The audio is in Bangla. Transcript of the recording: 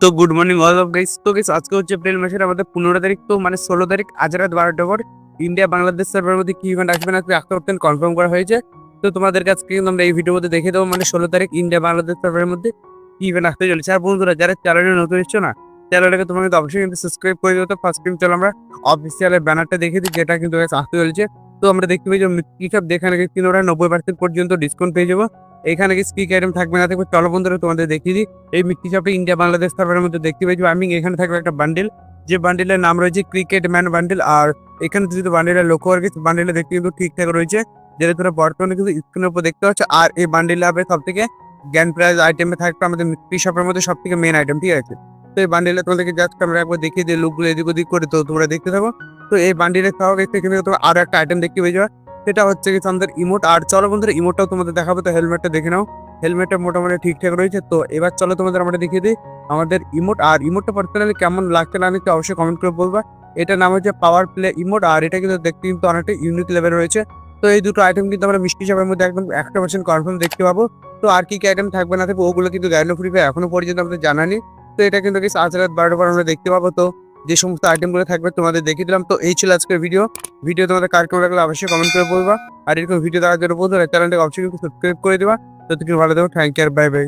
তো good morning all of guys তো গাইস আজকে হচ্ছে এপ্রিল মাসের আমাদের পনেরো তারিখ, তো মানে ষোলো তারিখ, আজ রাত বারোটা পর ইন্ডিয়া বাংলাদেশ সার্ভারের মধ্যে কি ইভেন্ট আসবে না একশো পার্সেন্ট কনফার্ম করা হয়েছে। তো তোমাদের কাছে কিন্তু আমরা এই ভিডিওর মধ্যে দেখে দেবো মানে ষোলো তারিখ ইন্ডিয়া বাংলাদেশ সার্ভারের মধ্যে কি ইভেন্ট আসতে চলেছে। আর বন্ধুরা, যারা চ্যানেলে নতুন এসছো না চ্যানেলটাকে তোমরা কিন্তু অবশ্যই কিন্তু সাবস্ক্রাইব করে দিও। তো ফার্স্ট টাইম চলো আমরা অফিসিয়ালের ব্যানারটা দেখে দিই, যেটা কিন্তু আসতে চলেছে। তো আমরা দেখতে পাই যে সব যেখানে কিন্তু ওরা নব্বই পার্সেন্ট পর্যন্ত ডিসকাউন্ট পেয়ে যাব। এখানে কি স্পিক আইটেম থাকবে না থাকবে, চলো বন্ধুরা তোমাদের দেখিয়ে দিই। এই মিষ্টি শপে ইন্ডিয়া বাংলাদেশ সার্ভারের মধ্যে দেখতে পেয়েছি আমি এখানে থাকবে একটা বান্ডেল যে বান্ডেলের নাম রয়েছে ক্রিকেট ম্যান বান্ডেল আর এখানে যদি বান্ডেলের লক্ষ্য কিছু বান্ডেলে দেখতে কিন্তু ঠিকঠাক রয়েছে। যেটা তোমরা বর্তমানে কিন্তু স্ক্রিনের উপর দেখতে পাচ্ছ, আর এই বান্ডেলে হবে সব থেকে গ্যান প্রাইজ আইটেমে থাকবে আমাদের মিষ্টি শপের মধ্যে সব থেকে মেন আইটেম ঠিক আছে? তো এই বান্ডেলে তোমাদেরকে জাস্ট আমরা একবার দেখিয়ে দিই লুকগুলো এদিক ওদিক করে, তো তোমরা দেখতে থাকো। তো এই বান্ডেলের খাওয়া এখানে কিন্তু তোমরা আরও একটা আইটেম দেখতে পেয়ে যাবে। সেটা হচ্ছে কি আমাদের ইমোট আর চলো বন্ধুরা ইমোটটাও তোমাদের দেখাবো, তো হেলমেটটা দেখে নাও। হেলমেটটা মোটামুটি ঠিকঠাক রয়েছে, তো এবার চলো তোমাদের আমরা দেখিয়ে দিই আমাদের ইমোট আর ইমোটটা পার্সোনালি কেমন লাগছে না নিতে অবশ্যই কমেন্ট করে বলবা। এটার নাম হচ্ছে পাওয়ার প্লে ইমোট আর এটা কিন্তু দেখতে কিন্তু অনেকটা ইউনিক লেভেল রয়েছে। তো এই দুটো আইটেম কিন্তু আমরা মিষ্টি শপের মধ্যে একদম একটা পার্সেন্ট কনফার্ম দেখতে পাবো। তো আর কি কি আইটেম থাকবে না থাকবে, ওগুলো কিন্তু গাইড ফ্রি এখনও পর্যন্ত আমাদের জানা নেই। তো এটা কিন্তু আজ রাত বারোটা পর আমরা দেখতে পাবো, তো যে সমস্ত আইটেমগুলো থাকবে তোমাদের দেখিয়ে দিলাম। তো এই ছিল আজকের ভিডিও ভিডিও তোমাদের কার কেমন লাগলে অবশ্যই কমেন্ট করে বলবা। আর এরকম ভিডিও দেওয়ার জন্য বন্ধুরা চ্যানেলটাকে অবশ্যই সাবস্ক্রাইব করে দেবা। তো তুমি ভালো দেবো থ্যাংক ইউ বাই বাই